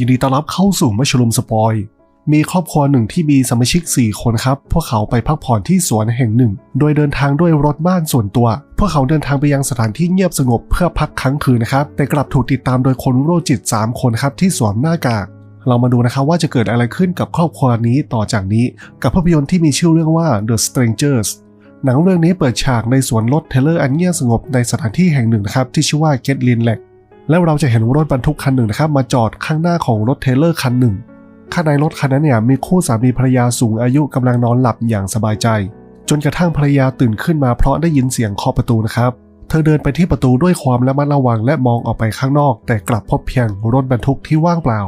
ยินดีต้อนรับเข้าสู่มัชลุมสปอย มีครอบครัวหนึ่งที่มีสมาชิก 4 คนครับ พวกเขาไปพักผ่อนที่สวนแห่งหนึ่ง โดยเดินทางด้วยรถบ้านส่วนตัว พวกเขาเดินทางไปยังสถานที่เงียบสงบเพื่อพักค้างคืนนะครับ แต่กลับถูกติดตามโดยคนโรคจิต 3 คนครับที่สวมหน้ากาก เรามาดูนะครับว่าจะเกิดอะไรขึ้นกับครอบครัวนี้ต่อจากนี้ กับภาพยนตร์ที่มีชื่อเรื่องว่า The Strangers หนังเรื่องนี้เปิดฉากในสวนรถเทเลอร์อันเงียบสงบในสถานที่แห่งหนึ่งนะครับที่ชื่อว่า Get l i n l a c แล้วเราจะเห็นรถบรรทุกคันหนึ่งนะครับมาจอดข้างหน้าของรถเทเลอร์คันหนึ่ง ข้างในรถคันนั้นเนี่ยมีคู่สามีภรรยาสูงอายุกำลังนอนหลับอย่างสบายใจ จนกระทั่งภรรยาตื่นขึ้นมาเพราะได้ยินเสียงเคาะประตูนะครับ เธอเดินไปที่ประตูด้วยความระมัดระวังและมองออกไปข้างนอก แต่กลับพบเพียงรถบรรทุกที่ว่างเปล่า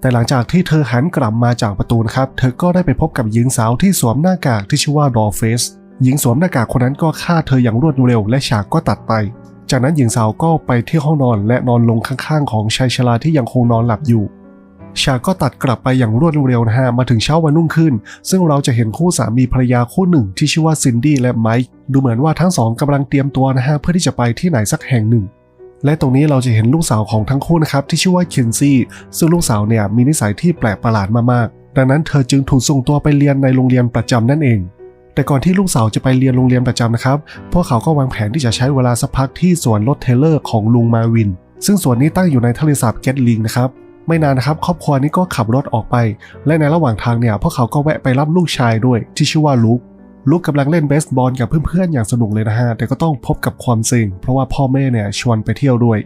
แต่หลังจากที่เธอหันกลับมาจากประตูนะครับ เธอก็ได้ไปพบกับหญิงสาวที่สวมหน้ากากที่ชื่อว่าดอเฟสหญิงสวมหน้ากากคนนั้นก็ฆ่าเธออย่างรวดเร็วและฉากก็ตัดไป จากนั้นหญิงสาวก็ไปที่ห้องนอนและนอนลงข้างๆ ของชายชราที่ยังคงนอนหลับอยู่ ฉากก็ตัดกลับไปอย่างรวดเร็วนะฮะมาถึงเช้าวันรุ่งขึ้น ซึ่งเราจะเห็นคู่สามีภรรยาคู่หนึ่งที่ชื่อว่าซินดี้และไมค์ดูเหมือนว่าทั้งสองกำลังเตรียมตัวนะฮะเพื่อที่จะไปที่ไหนสักแห่งหนึ่ง และตรงนี้เราจะเห็นลูกสาวของทั้งคู่นะครับที่ชื่อว่าเคนซี่ซึ่งลูกสาวเนี่ยมีนิสัยที่แปลกประหลาดมากๆดังนั้นเธอจึงถูกส่งตัวไปเรียนในโรงเรียนประจำนั่นเอง แต่ก่อนที่ลูกสาวจะไปเรียนโรงเรียนประจำนะครับ พวกเขาก็วางแผนที่จะใช้เวลาสักพักที่สวนรถเทเลอร์ของลุงมาวิน ซึ่งสวนนี้ตั้งอยู่ในทะเลสาบเกตลิงนะครับ ไม่นานนะครับ ครอบครัวนี้ก็ขับรถออกไป และในระหว่างทางเนี่ย พวกเขาก็แวะไปรับลูกชายด้วย ที่ชื่อว่าลุกลุกกำลังเล่นเบสบอลกับเพื่อนๆอย่างสนุกเลยนะฮะ แต่ก็ต้องพบกับความเซ็งเพราะว่าพ่อแม่เนี่ยชวนไปเที่ยวด้วย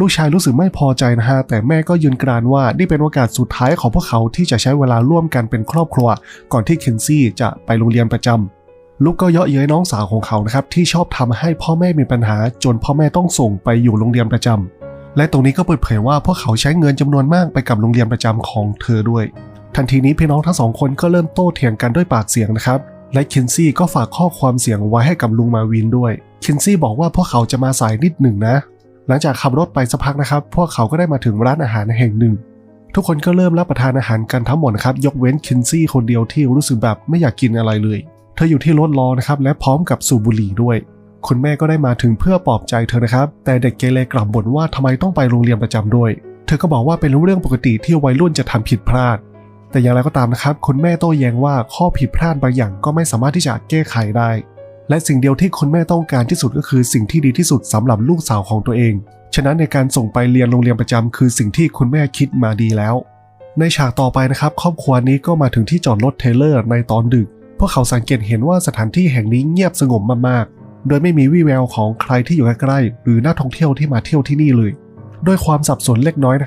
ลูกชายรู้สึกไม่พอใจนะฮะ แต่แม่ก็ยืนกรานว่านี่เป็นโอกาสสุดท้ายของพวกเขาที่จะใช้เวลาร่วมกันเป็นครอบครัว ก่อนที่เคนซี่จะไปโรงเรียนประจำลูกก็เยาะเย้ยน้องสาวของเขานะครับที่ชอบทำให้พ่อแม่มีปัญหา จนพ่อแม่ต้องส่งไปอยู่โรงเรียนประจำและตรงนี้ก็เปิดเผยว่าพวกเขาใช้เงินจำนวนมากไปกับโรงเรียนประจำของเธอด้วย ทันทีนี้พี่น้องทั้งสองคนก็เริ่มโต้เถียงกันด้วยปากเสียงนะครับและเคนซี่ก็ฝากข้อความเสียงไว้ให้กับลุงมาวินด้วย เคนซี่บอกว่าพวกเขาจะมาสายนิดหนึ่งนะ หลังจากขับรถไปสักพักนะครับ พวกเขาก็ได้มาถึงร้านอาหารแห่งหนึ่ง ทุกคนก็เริ่มรับประทานอาหารกันทั้งหมดนะครับ ยกเว้นเคนซี่คนเดียวที่รู้สึกแบบไม่อยากกินอะไรเลย เธออยู่ที่รถรอนะครับ และพร้อมกับสูบบุหรี่ด้วย คุณแม่ก็ได้มาถึงเพื่อปลอบใจเธอนะครับ แต่เด็กเกเรกลับบ่นว่าทำไมต้องไปโรงเรียนประจำด้วย เธอก็บอกว่าเป็นเรื่องปกติที่วัยรุ่นจะทำผิดพลาด แต่อย่างไรก็ตามนะครับ คุณแม่โต้แย้งว่าข้อผิดพลาดบางอย่างก็ไม่สามารถที่จะแก้ไขได้ และสิ่งเดียวที่คุณแม่ต้องการที่สุดก็คือสิ่งที่ดีที่สุดสำหรับลูกสาวของตัวเอง ฉะนั้นในการส่งไปเรียนโรงเรียนประจำคือสิ่งที่คุณแม่คิดมาดีแล้ว ในฉากต่อไปนะครับ ครอบครัวนี้ก็มาถึงที่จอดรถเทเลอร์ในตอนดึก พวกเขาสังเกตเห็นว่าสถานที่แห่งนี้เงียบสงบมากๆ โดยไม่มีวี่แววของใครที่อยู่ใกล้ๆหรือนักท่องเที่ยวที่มาเที่ยวที่นี่เลย ด้วยความสับสนเล็กน้อยนะ